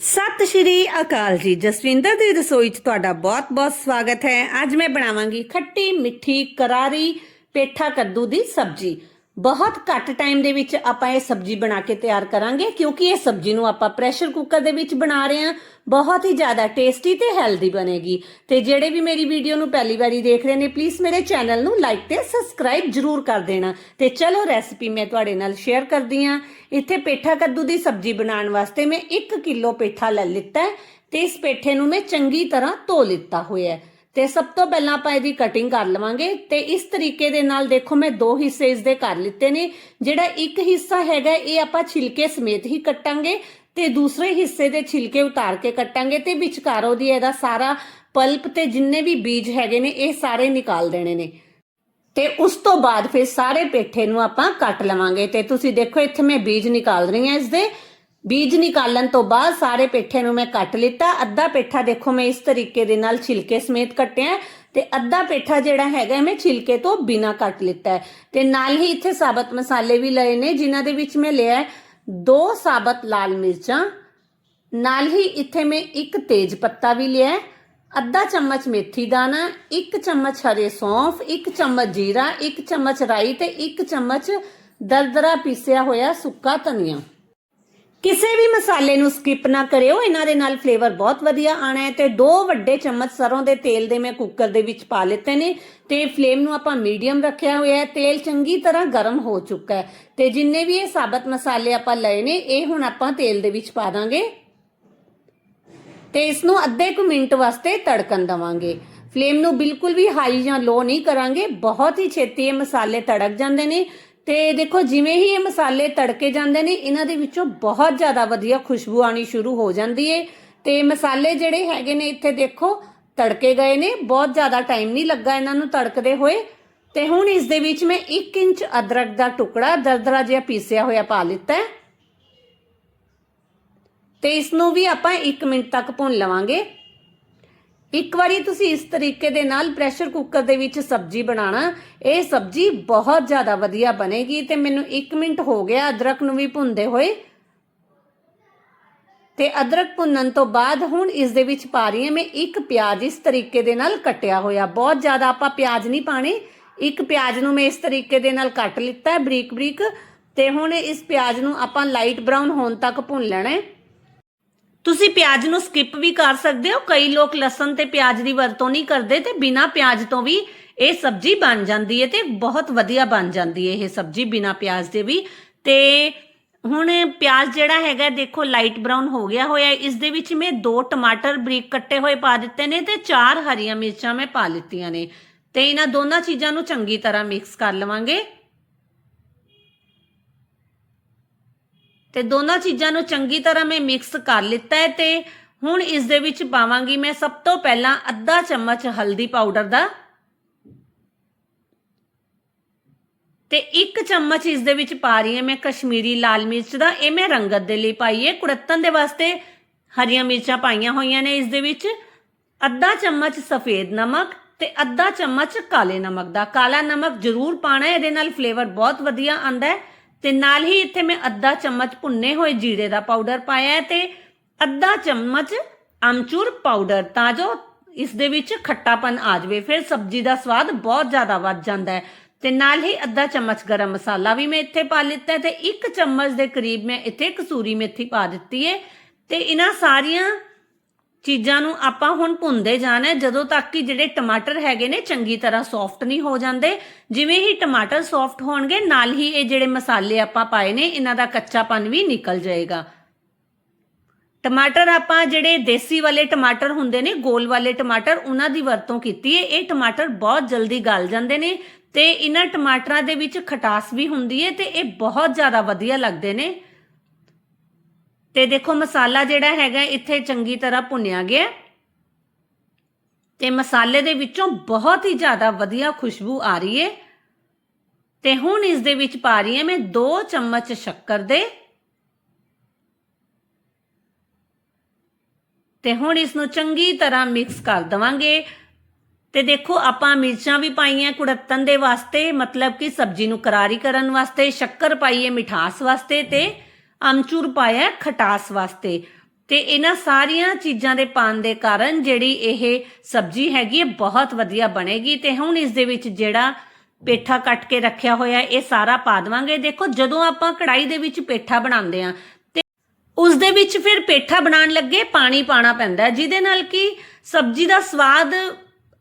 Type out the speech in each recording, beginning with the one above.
ਸਤਿ ਸ਼੍ਰੀ ਅਕਾਲ ਜੀ। ਜਸਵਿੰਦਰ ਦੀ ਰਸੋਈ 'ਚ ਤੁਹਾਡਾ ਬਹੁਤ-ਬਹੁਤ ਸਵਾਗਤ ਹੈ। ਅੱਜ ਮੈਂ ਬਣਾਵਾਂਗੀ ਖੱਟੀ ਮਿੱਠੀ ਕਰਾਰੀ ਪੇਠਾ ਕੱਦੂ ਦੀ ਸਬਜ਼ੀ। ਬਹੁਤ ਘੱਟ ਟਾਈਮ ਦੇ ਵਿੱਚ ਆਪਾਂ ਇਹ ਸਬਜ਼ੀ ਬਣਾ ਕੇ ਤਿਆਰ ਕਰਾਂਗੇ, ਕਿਉਂਕਿ ਇਹ ਸਬਜ਼ੀ ਨੂੰ ਆਪਾਂ ਪ੍ਰੈਸ਼ਰ ਕੁੱਕਰ ਦੇ ਵਿੱਚ ਬਣਾ ਰਹੇ ਹਾਂ, ਬਹੁਤ ਹੀ ਜ਼ਿਆਦਾ ਟੇਸਟੀ ਤੇ ਹੈਲਦੀ ਬਣੇਗੀ। ਤੇ ਜਿਹੜੇ ਵੀ ਮੇਰੀ ਵੀਡੀਓ ਨੂੰ ਪਹਿਲੀ ਵਾਰੀ ਦੇਖ ਰਹੇ ਨੇ ਪਲੀਜ਼ ਮੇਰੇ ਚੈਨਲ ਨੂੰ ਲਾਈਕ ਤੇ ਸਬਸਕ੍ਰਾਈਬ ਜਰੂਰ ਕਰ ਦੇਣਾ। ਤੇ ਚਲੋ ਰੈਸਪੀ ਮੈਂ ਤੁਹਾਡੇ ਨਾਲ ਸ਼ੇਅਰ ਕਰਦੀ ਹਾਂ। ਇੱਥੇ ਪੇਠਾ ਕੱਦੂ ਦੀ ਸਬਜ਼ੀ ਬਣਾਉਣ ਵਾਸਤੇ ਮੈਂ 1 ਕਿਲੋ ਪੇਠਾ ਲੈ ਲਿੱਤਾ ਹੈ ਤੇ ਇਸ ਪੇਠੇ ਨੂੰ ਮੈਂ ਚੰਗੀ ਤਰ੍ਹਾਂ ਧੋ ਲਿੱਤਾ ਹੋਇਆ ਹੈ। ਤੇ ਸਭ ਤੋਂ ਪਹਿਲਾਂ ਆਪਾਂ ਇਹਦੀ ਕਟਿੰਗ ਕਰ ਲਵਾਂਗੇ ਤੇ ਇਸ ਤਰੀਕੇ ਦੇ ਨਾਲ ਦੇਖੋ ਮੈਂ ਦੋ ਹਿੱਸੇ ਇਸ ਦੇ ਕਰ ਲਿੱਤੇ ਨੇ, ਜਿਹੜਾ ਇੱਕ ਹਿੱਸਾ ਹੈਗਾ ਇਹ ਆਪਾਂ ਛਿਲਕੇ ਸਮੇਤ ਹੀ ਕੱਟਾਂਗੇ ਤੇ ਦੂਸਰੇ ਹਿੱਸੇ ਦੇ ਛਿਲਕੇ ਉਤਾਰ ਕੇ ਕੱਟਾਂਗੇ ਤੇ ਵਿਚਕਾਰੋਂ ਦੀ ਇਹਦਾ ਸਾਰਾ ਪਲਪ ਤੇ ਜਿੰਨੇ ਵੀ ਬੀਜ ਹੈਗੇ ਨੇ ਇਹ ਸਾਰੇ ਨਿਕਾਲ ਦੇਣੇ ਨੇ। ਤੇ ਉਸ ਤੋਂ ਬਾਅਦ ਫਿਰ ਸਾਰੇ ਪੇਠੇ ਨੂੰ ਆਪਾਂ ਕੱਟ ਲਵਾਂਗੇ ਤੇ ਤੁਸੀਂ ਦੇਖੋ ਇੱਥੇ ਮੈਂ ਬੀਜ ਨਿਕਾਲ ਰਹੀ ਹਾਂ ਇਸ ਦੇ ਬੀਜ ਨਿਕਾਲਣ ਤੋਂ ਬਾਅਦ ਸਾਰੇ ਪੇਠੇ ਨੂੰ ਮੈਂ ਕੱਟ ਲਿੱਤਾ। ਅੱਧਾ ਪੇਠਾ ਦੇਖੋ ਮੈਂ ਇਸ ਤਰੀਕੇ ਦੇ ਨਾਲ ਛਿਲਕੇ ਸਮੇਤ ਕੱਟਿਆ ਤੇ ਅੱਧਾ ਪੇਠਾ ਜਿਹੜਾ ਹੈਗਾ ਮੈਂ ਛਿਲਕੇ ਤੋਂ ਬਿਨਾ ਕੱਟ ਲਿੱਤਾ ਹੈ। ਤੇ ਨਾਲ ਹੀ ਇੱਥੇ ਸਾਬਤ ਮਸਾਲੇ ਵੀ ਲਏ ਨੇ, ਜਿਨ੍ਹਾਂ ਦੇ ਵਿੱਚ ਮੈਂ ਲਿਆ ਦੋ ਸਾਬਤ ਲਾਲ ਮਿਰਚਾਂ। ਨਾਲ ਹੀ ਇੱਥੇ ਮੈਂ ਇੱਕ ਤੇਜ ਪੱਤਾ ਵੀ ਲਿਆ ਅੱਧਾ ਚਮਚ ਮੇਥੀ ਦਾਣਾ, ਇੱਕ ਚਮਚ ਹਰੇ ਸੌਂਫ, ਇੱਕ ਚਮਚ ਜੀਰਾ, ਇੱਕ ਚਮਚ ਰਾਈ ਤੇ ਇੱਕ ਚਮਚ ਦਰਦਰਾ ਪੀਸਿਆ ਹੋਇਆ ਸੁੱਕਾ ਧਨੀਆ। ਕਿਸੇ ਵੀ ਮਸਾਲੇ ਨੂੰ ਸਕਿਪ ਨਾ ਕਰਿਓ, ਇਹਨਾਂ ਦੇ ਨਾਲ ਫਲੇਵਰ ਬਹੁਤ ਵਧੀਆ ਆਣਾ ਹੈ ਤੇ ਦੋ ਵੱਡੇ ਚਮਚ ਸਰੋਂ ਦੇ ਤੇਲ ਦੇ ਮੈਂ ਕੁੱਕਰ ਦੇ ਵਿੱਚ ਪਾ ਲਿੱਤੇ ਨੇ ਤੇ ਫਲੇਮ ਨੂੰ ਆਪਾਂ ਮੀਡੀਅਮ ਰੱਖਿਆ ਹੋਇਆ ਹੈ, ਤੇਲ ਚੰਗੀ ਤਰ੍ਹਾਂ ਗਰਮ ਹੋ ਚੁੱਕਾ ਹੈ ਤੇ ਜਿੰਨੇ ਵੀ ਇਹ ਸਾਬਤ ਮਸਾਲੇ ਆਪਾਂ ਲਏ ਨੇ, ਇਹ ਹੁਣ ਆਪਾਂ ਤੇਲ ਦੇ ਵਿੱਚ ਪਾ ਦਾਂਗੇ। ਤੇ ਇਸ ਨੂੰ ਅੱਧੇ ਕੁ ਮਿੰਟ ਵਾਸਤੇ ਤੜਕਣ ਦਵਾਂਗੇ। ਫਲੇਮ ਨੂੰ ਬਿਲਕੁਲ ਵੀ ਹਾਈ ਜਾਂ ਲੋ ਨਹੀਂ ਕਰਾਂਗੇ, ਬਹੁਤ ਹੀ ਛੇਤੀ ਇਹ ਮਸਾਲੇ ਤੜਕ ਜਾਂਦੇ ਨੇ ਤੇ ਦੇਖੋ, ਜਿਵੇਂ ਹੀ ਇਹ ਮਸਾਲੇ ਤੜਕੇ ਜਾਂਦੇ ਨੇ, ਇਹਨਾਂ ਦੇ ਵਿੱਚੋਂ ਬਹੁਤ ਜ਼ਿਆਦਾ ਵਧੀਆ ਖੁਸ਼ਬੂ ਆਣੀ ਸ਼ੁਰੂ ਹੋ ਜਾਂਦੀ ਏ। ਤੇ ਮਸਾਲੇ ਜਿਹੜੇ ਹੈਗੇ ਨੇ, ਇੱਥੇ ਦੇਖੋ, ਤੜਕੇ ਗਏ ਨੇ, ਬਹੁਤ ਜ਼ਿਆਦਾ ਟਾਈਮ ਨਹੀਂ ਲੱਗਾ ਇਹਨਾਂ ਨੂੰ ਤੜਕਦੇ ਹੋਏ। ਤੇ ਹੁਣ ਇਸ ਦੇ ਵਿੱਚ ਮੈਂ 1 ਇੰਚ ਅਦਰਕ ਦਾ ਟੁਕੜਾ ਦਰਦਰਾ ਜਿਹਾ ਪੀਸਿਆ ਹੋਇਆ ਪਾ ਲਿੱਤਾ ਹੈ। ਤੇ ਇਸ ਨੂੰ ਵੀ ਆਪਾਂ 1 ਮਿੰਟ ਤੱਕ ਭੁੰਨ ਲਵਾਂਗੇ। ਇੱਕ ਵਾਰੀ ਤੁਸੀਂ ਇਸ ਤਰੀਕੇ ਦੇ ਨਾਲ ਪ੍ਰੈਸ਼ਰ ਕੁੱਕਰ ਦੇ ਵਿੱਚ ਸਬਜ਼ੀ ਬਣਾਣਾ ਇਹ ਸਬਜ਼ੀ ਬਹੁਤ ਜ਼ਿਆਦਾ ਵਧੀਆ ਬਣੇਗੀ ਤੇ ਮੈਨੂੰ 1 ਮਿੰਟ ਹੋ ਗਿਆ ਅਦਰਕ ਨੂੰ ਵੀ ਭੁੰਨਦੇ ਹੋਏ। ਤੇ ਅਦਰਕ ਭੁੰਨਣ ਤੋਂ ਬਾਅਦ ਹੁਣ ਇਸ ਦੇ ਵਿੱਚ ਪਾ ਰਹੀ ਹਾਂ ਮੈਂ ਇੱਕ ਪਿਆਜ਼, ਇਸ ਤਰੀਕੇ ਦੇ ਨਾਲ ਕੱਟਿਆ ਹੋਇਆ। ਬਹੁਤ ਜ਼ਿਆਦਾ ਆਪਾਂ ਪਿਆਜ਼ ਨਹੀਂ ਪਾਣੇ ਇੱਕ ਪਿਆਜ਼ ਨੂੰ ਮੈਂ ਇਸ ਤਰੀਕੇ ਦੇ ਨਾਲ ਕੱਟ ਲਿੱਤਾ ਬਰੀਕ ਬਰੀਕ ਤੇ ਹੁਣ ਇਸ ਪਿਆਜ਼ ਨੂੰ ਆਪਾਂ ਲਾਈਟ ਬਰਾਊਨ ਹੋਣ ਤੱਕ ਭੁੰਨ ਲੈਣਾ ਹੈ। ਤੁਸੀਂ ਪਿਆਜ਼ ਨੂੰ ਸਕਿਪ ਵੀ ਕਰ ਸਕਦੇ ਹੋ। ਕਈ ਲੋਕ ਲਸਣ ਤੇ ਪਿਆਜ਼ ਦੀ ਵਰਤੋਂ ਨਹੀਂ ਕਰਦੇ ਤੇ ਬਿਨਾ ਪਿਆਜ਼ ਤੋਂ ਵੀ ਇਹ ਸਬਜ਼ੀ ਬਣ ਜਾਂਦੀ ਹੈ ਤੇ ਬਹੁਤ ਵਧੀਆ ਬਣ ਜਾਂਦੀ ਹੈ ਇਹ ਸਬਜ਼ੀ ਬਿਨਾ ਪਿਆਜ਼ ਦੇ ਵੀ। ਤੇ ਹੁਣ ਪਿਆਜ਼ ਜਿਹੜਾ ਹੈਗਾ, ਦੇਖੋ ਲਾਈਟ ਬਰਾਊਨ ਹੋ ਗਿਆ ਹੋਇਆ ਇਸ ਦੇ ਵਿੱਚ ਮੈਂ ਦੋ ਟਮਾਟਰ ਬਰੀਕ ਕੱਟੇ ਹੋਏ ਪਾ ਦਿੱਤੇ ਨੇ ਤੇ ਚਾਰ ਹਰੀਆਂ ਮਿਰਚਾਂ ਮੈਂ ਪਾ ਲਿੱਤੀਆਂ ਨੇ। ਤੇ ਇਹਨਾਂ ਦੋਨਾਂ ਚੀਜ਼ਾਂ ਨੂੰ ਚੰਗੀ ਤਰ੍ਹਾਂ ਮਿਕਸ ਕਰ ਲਵਾਂਗੇ। ਤੇ ਦੋਨਾਂ ਚੀਜ਼ਾਂ ਨੂੰ ਚੰਗੀ ਤਰ੍ਹਾਂ ਮੈਂ ਮਿਕਸ ਕਰ ਲਿੱਤਾ ਹੈ ਤੇ ਹੁਣ ਇਸ ਦੇ ਵਿੱਚ ਪਾਵਾਂਗੀ ਮੈਂ ਸਭ ਤੋਂ ਪਹਿਲਾਂ ਅੱਧਾ ਚਮਚ ਹਲਦੀ ਪਾਊਡਰ ਦਾ। ਤੇ ਇੱਕ ਚਮਚ ਇਸ ਦੇ ਵਿੱਚ ਪਾ ਰਹੀ ਹਾਂ ਮੈਂ ਕਸ਼ਮੀਰੀ ਲਾਲ ਮਿਰਚ ਦਾ, ਇਹ ਮੈਂ ਰੰਗਤ ਦੇ ਲਈ ਪਾਈ ਹੈ ਕੁੜੱਤਨ ਦੇ ਵਾਸਤੇ ਹਰੀਆਂ ਮਿਰਚਾਂ ਪਾਈਆਂ ਹੋਈਆਂ ਨੇ ਇਸ ਦੇ ਵਿੱਚ। ਅੱਧਾ ਚਮਚ ਸਫੇਦ ਨਮਕ ਤੇ ਅੱਧਾ ਚਮਚ ਕਾਲੇ ਨਮਕ ਦਾ। ਕਾਲਾ ਨਮਕ ਜ਼ਰੂਰ ਪਾਣਾ ਹੈ, ਇਹਦੇ ਨਾਲ ਫਲੇਵਰ ਬਹੁਤ ਵਧੀਆ ਆਂਦਾ ਹੈ। ਤੇ ਨਾਲ ਹੀ ਇੱਥੇ ਮੈਂ ਅੱਧਾ ਚਮਚ ਭੁੰਨੇ ਹੋਏ ਜੀਰੇ ਦਾ ਪਾਊਡਰ ਪਾਇਆ ਹੈ ਤੇ ਅੱਧਾ ਚਮਚ ਅਮਚੂਰ ਪਾਊਡਰ, ਤਾਂ ਜੋ ਇਸ ਦੇ ਵਿੱਚ ਖੱਟਾਪਨ ਆ ਜਾਵੇ। ਫਿਰ ਸਬਜ਼ੀ ਦਾ ਸਵਾਦ ਬਹੁਤ ਜ਼ਿਆਦਾ ਵੱਧ ਜਾਂਦਾ ਹੈ। ਤੇ ਨਾਲ ਹੀ ਅੱਧਾ ਚਮਚ ਗਰਮ ਮਸਾਲਾ ਵੀ ਮੈਂ ਇੱਥੇ ਪਾ ਲਿੱਤਾ ਹੈ ਤੇ ਇੱਕ ਚਮਚ ਦੇ ਕਰੀਬ ਮੈਂ ਇੱਥੇ ਕਸੂਰੀ ਮੇਥੀ ਪਾ ਦਿੱਤੀ ਹੈ। ਤੇ ਇਹਨਾਂ ਸਾਰੀਆਂ ਚੀਜ਼ਾਂ ਨੂੰ ਆਪਾਂ ਹੁਣ ਭੁੰਨਦੇ ਜਾਣਾ ਜਦੋਂ ਤੱਕ ਕਿ ਜਿਹੜੇ ਟਮਾਟਰ ਹੈਗੇ ਨੇ ਚੰਗੀ ਤਰ੍ਹਾਂ ਸੌਫਟ ਨਹੀਂ ਹੋ ਜਾਂਦੇ। ਜਿਵੇਂ ਹੀ ਟਮਾਟਰ ਸੌਫਟ ਹੋਣਗੇ, ਨਾਲ ਹੀ ਇਹ ਜਿਹੜੇ ਮਸਾਲੇ ਆਪਾਂ ਪਾਏ ਨੇ, ਇਹਨਾਂ ਦਾ ਕੱਚਾਪਨ ਵੀ ਨਿਕਲ ਜਾਏਗਾ। ਟਮਾਟਰ ਆਪਾਂ ਜਿਹੜੇ ਦੇਸੀ ਵਾਲੇ ਟਮਾਟਰ ਹੁੰਦੇ ਨੇ, ਗੋਲ ਵਾਲੇ ਟਮਾਟਰ, ਉਹਨਾਂ ਦੀ ਵਰਤੋਂ ਕੀਤੀ ਹੈ ਇਹ ਟਮਾਟਰ ਬਹੁਤ ਜਲਦੀ ਗਲ ਜਾਂਦੇ ਨੇ ਤੇ ਇਹਨਾਂ ਟਮਾਟਰਾਂ ਦੇ ਵਿੱਚ ਖਟਾਸ ਵੀ ਹੁੰਦੀ ਹੈ ਤੇ ਇਹ ਬਹੁਤ ਜ਼ਿਆਦਾ ਵਧੀਆ ਲੱਗਦੇ ਨੇ। ਤੇ ਦੇਖੋ ਮਸਾਲਾ ਜਿਹੜਾ ਹੈਗਾ ਇੱਥੇ ਚੰਗੀ ਤਰ੍ਹਾਂ ਭੁੰਨਿਆ ਗਿਆ ਤੇ ਮਸਾਲੇ ਦੇ ਵਿੱਚੋਂ ਬਹੁਤ ਹੀ ਜ਼ਿਆਦਾ ਵਧੀਆ ਖੁਸ਼ਬੂ ਆ ਰਹੀ ਹੈ। ਤੇ ਹੁਣ ਇਸ ਦੇ ਵਿੱਚ ਪਾ ਰਹੀ ਹਾਂ ਮੈਂ 2 ਚਮਚ ਸ਼ੱਕਰ ਦੇ। ਤੇ ਹੁਣ ਇਸ ਨੂੰ ਚੰਗੀ ਤਰ੍ਹਾਂ ਮਿਕਸ ਕਰ ਦਵਾਂਗੇ। ਤੇ ਦੇਖੋ ਆਪਾਂ ਮਿਰਚਾਂ ਵੀ ਪਾਈਆਂ ਕੁੜੱਤਨ ਦੇ ਵਾਸਤੇ, ਮਤਲਬ ਕਿ ਸਬਜ਼ੀ ਨੂੰ ਕਰਾਰੀ ਕਰਨ ਵਾਸਤੇ, ਸ਼ੱਕਰ ਪਾਈਏ ਮਿਠਾਸ ਵਾਸਤੇ ਤੇ ਅਮਚੂਰ ਪਾਇਆ ਖਟਾਸ ਵਾਸਤੇ। ਤੇ ਇਹਨਾਂ ਸਾਰੀਆਂ ਚੀਜ਼ਾਂ ਦੇ ਪਾਣ ਦੇ ਕਾਰਨ ਜਿਹੜੀ ਇਹ ਸਬਜ਼ੀ ਹੈਗੀ ਹੈ, ਬਹੁਤ ਵਧੀਆ ਬਣੇਗੀ। ਤੇ ਹੁਣ ਇਸ ਦੇ ਵਿੱਚ ਜਿਹੜਾ ਪੇਠਾ ਕੱਟ ਕੇ ਰੱਖਿਆ ਹੋਇਆ ਇਹ ਸਾਰਾ ਪਾ ਦੇਵਾਂਗੇ। ਦੇਖੋ, ਜਦੋਂ ਆਪਾਂ ਕੜਾਈ ਦੇ ਵਿੱਚ ਪੇਠਾ ਬਣਾਉਂਦੇ ਆ ਤੇ ਉਸ ਦੇ ਵਿੱਚ ਫਿਰ ਪੇਠਾ ਬਣਾਉਣ ਲੱਗੇ, ਪਾਣੀ ਪਾਣਾ ਪੈਂਦਾ ਜਿਹਦੇ ਨਾਲ ਕਿ ਸਬਜ਼ੀ ਦਾ ਸਵਾਦ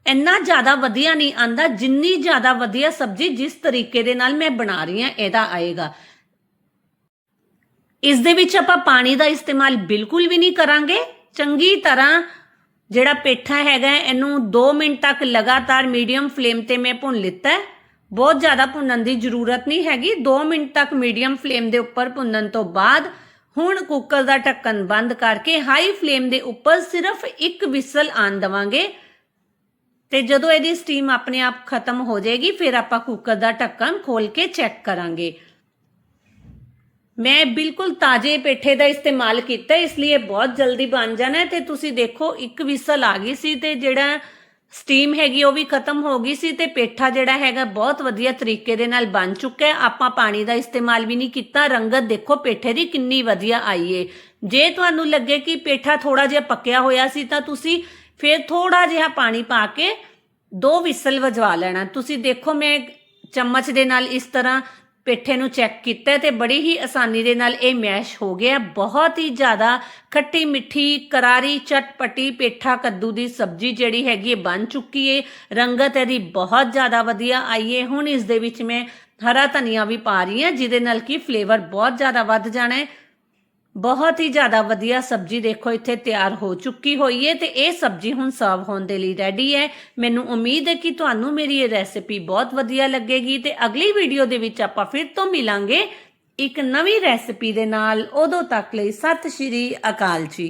ਇੰਨਾ ਜ਼ਿਆਦਾ ਵਧੀਆ ਨਹੀਂ ਆਂਦਾ ਜਿੰਨੀ ਜ਼ਿਆਦਾ ਵਧੀਆ ਸਬਜ਼ੀ ਜਿਸ ਤਰੀਕੇ ਦੇ ਨਾਲ ਮੈਂ ਬਣਾ ਰਹੀ ਹਾਂ, ਇਹਦਾ ਆਏਗਾ। ਇਸ ਦੇ ਵਿੱਚ ਆਪਾਂ ਪਾਣੀ ਦਾ ਇਸਤੇਮਾਲ ਬਿਲਕੁਲ ਵੀ ਨਹੀਂ ਕਰਾਂਗੇ। ਚੰਗੀ ਤਰ੍ਹਾਂ ਜਿਹੜਾ ਪੇਠਾ ਹੈਗਾ ਇਹਨੂੰ 2 ਮਿੰਟ ਤੱਕ ਲਗਾਤਾਰ ਮੀਡੀਅਮ ਫਲੇਮ ਤੇ ਮੈਂ ਭੁੰਨ ਲਿੱਤਾ ਬਹੁਤ ਜ਼ਿਆਦਾ ਭੁੰਨਣ ਦੀ ਜ਼ਰੂਰਤ ਨਹੀਂ ਹੈਗੀ। 2 ਮਿੰਟ ਤੱਕ ਮੀਡੀਅਮ ਫਲੇਮ ਦੇ ਉੱਪਰ ਭੁੰਨਣ ਤੋਂ ਬਾਅਦ ਹੁਣ ਕੁੱਕਰ ਦਾ ਢੱਕਣ ਬੰਦ ਕਰਕੇ ਹਾਈ ਫਲੇਮ ਦੇ ਉੱਪਰ ਸਿਰਫ ਇੱਕ ਵਿਸਲ ਆਣ ਦਵਾਂਗੇ। ਤੇ ਜਦੋਂ ਇਹਦੀ ਸਟੀਮ ਆਪਣੇ ਆਪ ਖਤਮ ਹੋ ਜਾਏਗੀ, ਫਿਰ ਆਪਾਂ ਕੁੱਕਰ ਦਾ ਢੱਕਣ ਖੋਲ ਕੇ ਚੈੱਕ ਕਰਾਂਗੇ। ਮੈਂ ਬਿਲਕੁਲ ਤਾਜ਼ੇ ਪੇਠੇ ਦਾ ਇਸਤੇਮਾਲ ਕੀਤਾ, ਇਸ ਲਈ ਇਹ ਬਹੁਤ ਜਲਦੀ ਬਣ ਜਾਣਾ ਹੈ ਤੇ ਤੁਸੀਂ ਦੇਖੋ, ਇੱਕ ਵਿਸਲ ਆ ਗਈ ਸੀ ਤੇ ਜਿਹੜਾ ਸਟੀਮ ਹੈਗੀ, ਉਹ ਵੀ ਖਤਮ ਹੋ ਗਈ ਸੀ ਤੇ ਪੇਠਾ ਜਿਹੜਾ ਹੈਗਾ ਬਹੁਤ ਵਧੀਆ ਤਰੀਕੇ ਦੇ ਨਾਲ ਬਣ ਚੁੱਕਾ ਹੈ। ਆਪਾਂ ਪਾਣੀ ਦਾ ਇਸਤੇਮਾਲ ਵੀ ਨਹੀਂ ਕੀਤਾ, ਰੰਗਤ ਦੇਖੋ ਪੇਠੇ ਦੀ ਕਿੰਨੀ ਵਧੀਆ ਆਈ ਏ। ਜੇ ਤੁਹਾਨੂੰ ਲੱਗੇ ਕਿ ਪੇਠਾ ਥੋੜਾ ਜਿਹਾ ਪੱਕਿਆ ਹੋਇਆ ਸੀ ਤਾਂ ਤੁਸੀਂ ਫਿਰ ਥੋੜਾ ਜਿਹਾ ਪਾਣੀ ਪਾ ਕੇ ਦੋ ਵਿਸਲ ਵਜਵਾ ਲੈਣਾ। ਤੁਸੀਂ ਦੇਖੋ ਮੈਂ ਚਮਚ ਦੇ ਨਾਲ ਇਸ ਤਰ੍ਹਾਂ ਪੇਠੇ ਨੂੰ ਚੈੱਕ ਕੀਤਾ ਤੇ ਬੜੀ ਹੀ ਆਸਾਨੀ ਦੇ ਨਾਲ ਇਹ ਮੈਸ਼ ਹੋ ਗਿਆ। ਬਹੁਤ ਹੀ ਜ਼ਿਆਦਾ ਖੱਟੀ ਮਿੱਠੀ, ਕਰਾਰੀ, ਚਟਪਟੀ ਪੇਠਾ ਕੱਦੂ ਦੀ ਸਬਜ਼ੀ ਜਿਹੜੀ ਹੈਗੀ ਹੈ ਬਣ ਚੁੱਕੀ ਏ। ਰੰਗਤ ਇਹਦੀ ਬਹੁਤ ਜ਼ਿਆਦਾ ਵਧੀਆ ਆਈ ਏ। ਹੁਣ ਇਸ ਦੇ ਵਿੱਚ ਮੈਂ ਹਰਾ ਧਨੀਆ ਵੀ ਪਾ ਰਹੀ ਹਾਂ, ਜਿਹਦੇ ਨਾਲ ਕਿ ਫਲੇਵਰ ਬਹੁਤ ਜ਼ਿਆਦਾ ਵੱਧ ਜਾਣਾ ਹੈ ਬਹੁਤ ਹੀ ਜ਼ਿਆਦਾ ਵਧੀਆ ਸਬਜ਼ੀ ਦੇਖੋ, ਇੱਥੇ ਤਿਆਰ ਹੋ ਚੁੱਕੀ ਹੋਈ ਹੈ ਤੇ ਇਹ ਸਬਜ਼ੀ ਹੁਣ ਸਰਵ ਹੋਣ ਦੇ ਲਈ ਰੈਡੀ ਹੈ ਮੈਨੂੰ ਉਮੀਦ ਹੈ ਕਿ ਤੁਹਾਨੂੰ ਮੇਰੀ ਇਹ ਰੈਸਿਪੀ ਬਹੁਤ ਵਧੀਆ ਲੱਗੇਗੀ ਤੇ ਅਗਲੀ ਵੀਡੀਓ ਦੇ ਵਿੱਚ ਆਪਾਂ ਫਿਰ ਤੋਂ ਮਿਲਾਂਗੇ ਇੱਕ ਨਵੀਂ ਰੈਸਿਪੀ ਦੇ ਨਾਲ। ਉਦੋਂ ਤੱਕ ਲਈ ਸਤਿ ਸ਼੍ਰੀ ਅਕਾਲ ਜੀ।